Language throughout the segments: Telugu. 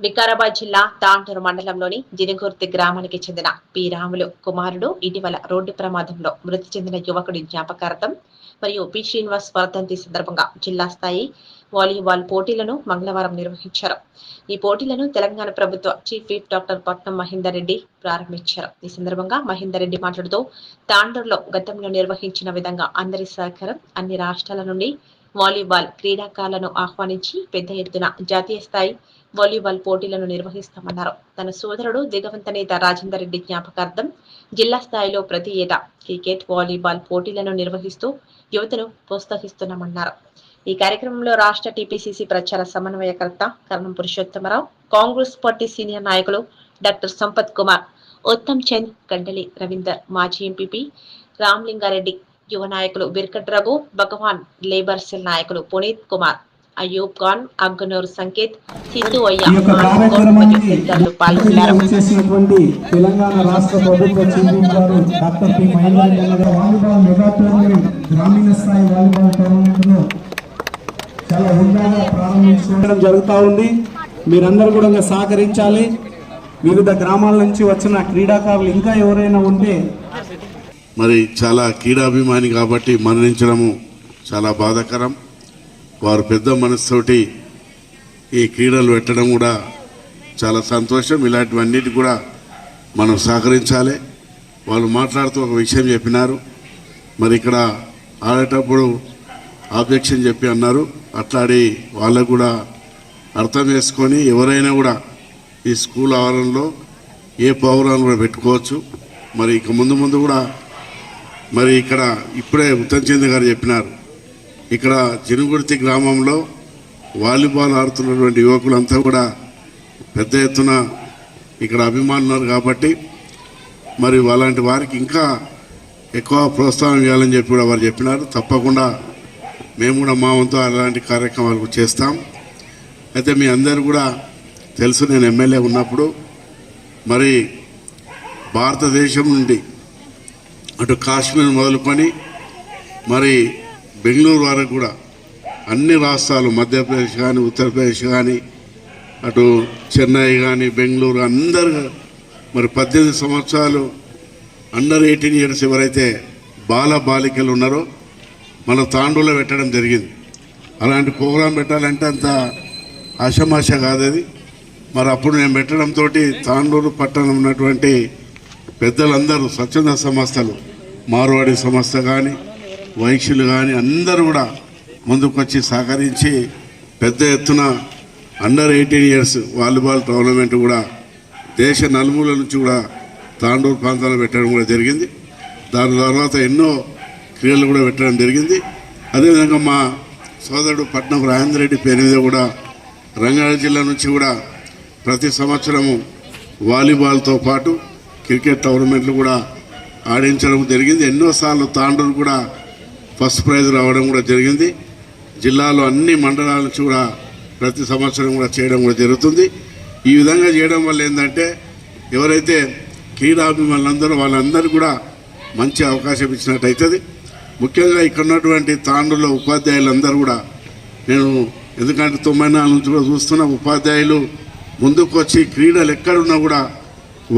వికారాబాద్ జిల్లా తాంటూరు మండలంలోని జినగుర్తి గ్రామానికి చెందిన పి. రాములు కుమారుడు ఇటీవల రోడ్డు ప్రమాదంలో మృతి చెందిన యువకుడి జ్ఞాపకార్థం మరియు పి. శ్రీనివాస్ వర్ధంతి సందర్భంగా జిల్లా స్థాయి వాలీబాల్ పోటీలను మంగళవారం నిర్వహించారు. ఈ పోటీలను తెలంగాణ ప్రభుత్వ చీఫ్ విప్ డాక్టర్ పట్నం మహేందర్ రెడ్డి ప్రారంభించారు. ఈ సందర్భంగా మహేందర్ రెడ్డి మాట్లాడుతూ తాండూరులో గతంలో నిర్వహించిన విధంగా అందరి సహకారం అన్ని రాష్ట్రాల నుండి వాలీబాల్ క్రీడాకారులను ఆహ్వానించి పెద్ద ఎత్తున జాతీయ స్థాయి వాలీబాల్ పోటీలను నిర్వహిస్తామన్నారు. తన సోదరుడు దిగవంత నేత రాజేందర్ రెడ్డి జ్ఞాపకార్థం జిల్లా స్థాయిలో ప్రతి ఏటా క్రికెట్ వాలీబాల్ పోటీలను నిర్వహిస్తూ యువతను ప్రోత్సహిస్తున్నామన్నారు. ఈ కార్యక్రమంలో రాష్ట్ర టీపీసీసీ ప్రచార సమన్వయకర్త కరణం పురుషోత్తమరావు కాంగ్రెస్ పార్టీ సీనియర్ నాయకులు డాక్టర్ సంపత్ కుమార్ ఉత్తమ్ చంద్ గండలి రవీందర్ మాజీ ఎంపీపీ రామ్లింగారెడ్డి యువ నాయకులు బిర్కట్ రఘు భగవాన్ లేబర్ సెల్ నాయకులు పునీత్ కుమార్ అయూబ్ ఖాన్ అగ్గనూరు సంకేత్ పాల్గొన్నారు తెలంగాణ రాష్ట్ర ప్రభుత్వ డాక్టర్ పి గ్రామీణ స్థాయి చాలా హుందాగా ప్రారంభించడం జరుగుతూ ఉంది మీరందరూ కూడా సహకరించాలి వివిధ గ్రామాల నుంచి వచ్చిన క్రీడాకారులు ఇంకా ఎవరైనా ఉంటే మరి చాలా క్రీడాభిమాని కాబట్టి మరణించడము చాలా బాధాకరం. వారు పెద్ద మనసుతోటి ఈ క్రీడలు పెట్టడం కూడా చాలా సంతోషం. ఇలాంటివన్నిటి కూడా మనం సహకరించాలి. వాళ్ళు మాట్లాడుతూ ఒక విషయం చెప్పినారు. మరి ఇక్కడ ఆడేటప్పుడు ఆబ్జెక్షన్ చెప్పి అన్నారు. అట్లాడి వాళ్ళకు కూడా అర్థం చేసుకొని ఎవరైనా కూడా ఈ స్కూల్ ఆవరణలో ఏ ప్రోగ్రాం కూడా పెట్టుకోవచ్చు. మరి ఇక ముందు ముందు కూడా మరి ఇక్కడ ఇప్పుడే ఉత్తమచంద్ర గారు చెప్పినారు. ఇక్కడ చినుగుర్తి గ్రామంలో వాలీబాల్ ఆడుతున్నటువంటి యువకులంతా కూడా పెద్ద ఎత్తున ఇక్కడ అభిమానులు కాబట్టి మరి అలాంటి వారికి ఇంకా ఎక్కువ ప్రోత్సాహం ఇవ్వాలని చెప్పి కూడా వారు చెప్పినారు. తప్పకుండా మేము కూడా మా వంతు అలాంటి కార్యక్రమాలు చేస్తాం. అయితే మీ అందరు కూడా తెలుసు నేను ఎమ్మెల్యే ఉన్నప్పుడు మరి భారతదేశం నుండి అటు కాశ్మీర్ మొదలుకొని మరి బెంగళూరు వరకు కూడా అన్ని రాష్ట్రాలు మధ్యప్రదేశ్ కానీ ఉత్తరప్రదేశ్ కానీ అటు చెన్నై కానీ బెంగళూరు అందరు మరి పద్దెనిమిది సంవత్సరాలు అండర్ ఎయిటీన్ ఇయర్స్ ఎవరైతే బాల బాలికలు ఉన్నారో మన తాండూలో పెట్టడం జరిగింది. అలాంటి ప్రోగ్రాం పెట్టాలంటే అంత ఆషమాష కాదు అది. మరి అప్పుడు నేను పెట్టడంతో తాండూరు పట్టణం ఉన్నటువంటి పెద్దలందరూ స్వచ్ఛంద సంస్థలు మార్వాడి సంస్థ కానీ వైశ్యులు కానీ అందరూ కూడా ముందుకొచ్చి సహకరించి పెద్ద ఎత్తున under eighteen years volleyball tournament కూడా దేశ నలుమూల నుంచి కూడా తాండూరు ప్రాంతాల్లో పెట్టడం కూడా జరిగింది. దాని తర్వాత ఎన్నో క్రీడలు కూడా పెట్టడం జరిగింది. అదేవిధంగా మా సోదరుడు పట్నం రాజేంద్ర రెడ్డి పేరు మీద కూడా రంగారెడ్డి జిల్లా నుంచి కూడా ప్రతి సంవత్సరము వాలీబాల్తో పాటు క్రికెట్ టోర్నమెంట్లు కూడా ఆడించడం జరిగింది. ఎన్నోసార్లు తాండూరు కూడా ఫస్ట్ ప్రైజ్ రావడం కూడా జరిగింది. జిల్లాలో అన్ని మండలాల నుంచి కూడా ప్రతి సంవత్సరం కూడా చేయడం కూడా జరుగుతుంది. ఈ విధంగా చేయడం వల్ల ఏంటంటే ఎవరైతే క్రీడాభిమానులందరూ వాళ్ళందరూ కూడా మంచి అవకాశం ఇచ్చినట్టు అవుతుంది. ముఖ్యంగా ఇక్కడ ఉన్నటువంటి తాండూరులో ఉపాధ్యాయులందరూ కూడా నేను ఎందుకంటే తొంభై నాలుగు నుంచి కూడా చూస్తున్న ఉపాధ్యాయులు ముందుకు వచ్చి క్రీడలు ఎక్కడున్నా కూడా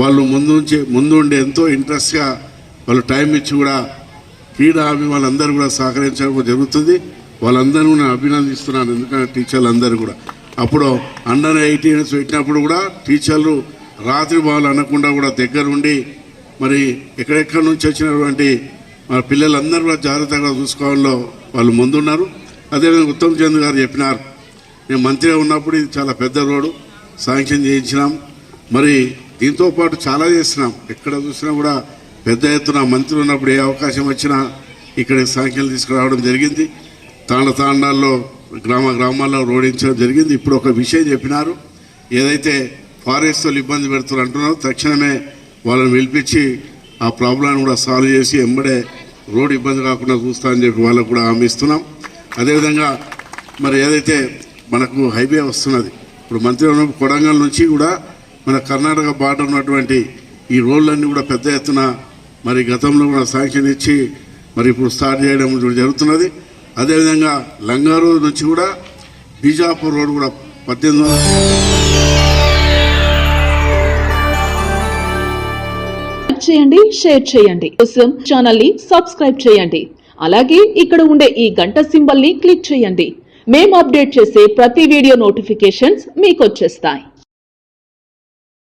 వాళ్ళు ముందు నుంచి ముందు ఉండి ఎంతో ఇంట్రెస్ట్గా వాళ్ళు టైం ఇచ్చి కూడా క్రీడా అభిమానులందరూ కూడా సహకరించడం జరుగుతుంది. వాళ్ళందరూ నేను అభినందిస్తున్నాను. ఎందుకంటే టీచర్లు అందరూ కూడా. అప్పుడు అండర్ ఎయిటీన్స్ పెట్టినప్పుడు కూడా టీచర్లు రాత్రి బాలు అనకుండా కూడా దగ్గరుండి మరి ఎక్కడెక్కడి నుంచి వచ్చినటువంటి మన పిల్లలందరూ కూడా జాగ్రత్తగా చూసుకోవాలో వాళ్ళు ముందున్నారు. అదేవిధంగా ఉత్తమ్ చంద్ గారు చెప్పినారు. నేను మంత్రిగా ఉన్నప్పుడు ఇది చాలా పెద్ద రోడ్డు. శాంక్షన్ చేయించినాం. మరి దీంతో పాటు చాలా చేస్తున్నాం. ఎక్కడ చూసినా కూడా పెద్ద ఎత్తున మంత్రి ఉన్నప్పుడు ఏ అవకాశం వచ్చినా ఇక్కడ శాంక్షన్లు తీసుకురావడం జరిగింది. తాండ తాండాల్లో గ్రామ గ్రామాల్లో రోడించడం జరిగింది. ఇప్పుడు ఒక విషయం చెప్పినారు. ఏదైతే ఫారెస్ట్ ఇబ్బంది పెడుతున్నారు అంటున్నారో తక్షణమే వాళ్ళని పిలిపించి ఆ ప్రాబ్లాన్ని కూడా సాల్వ్ చేసి ఎంబడే రోడ్ ఇబ్బంది కాకుండా చూస్తా అని చెప్పి వాళ్ళకు కూడా హామీ ఇస్తున్నాం. అదేవిధంగా మరి ఏదైతే మనకు హైవే వస్తున్నది ఇప్పుడు మంత్రి ఉన్నప్పుడు కొడంగల్ నుంచి కూడా మన కర్ణాటక బార్డర్ ఉన్నటువంటి ఈ రోడ్లన్నీ కూడా పెద్ద ఎత్తున మరి గతంలో కూడా శాంక్షన్ ఇచ్చి మరి ఇప్పుడు స్టార్ట్ చేయడం జరుగుతున్నది. అదేవిధంగా లంగా నుంచి కూడా బీజాపూర్ రోడ్ కూడా పద్దెనిమిది చేయండి షేర్ చేయండి. కోసం ఛానల్ని సబ్స్క్రైబ్ చేయండి. అలాగే ఇక్కడ ఉండే ఈ గంట సింబల్ని క్లిక్ చేయండి. మేము అప్డేట్ చేసే ప్రతి వీడియో నోటిఫికేషన్స్ మీకు వచ్చేస్తాయి.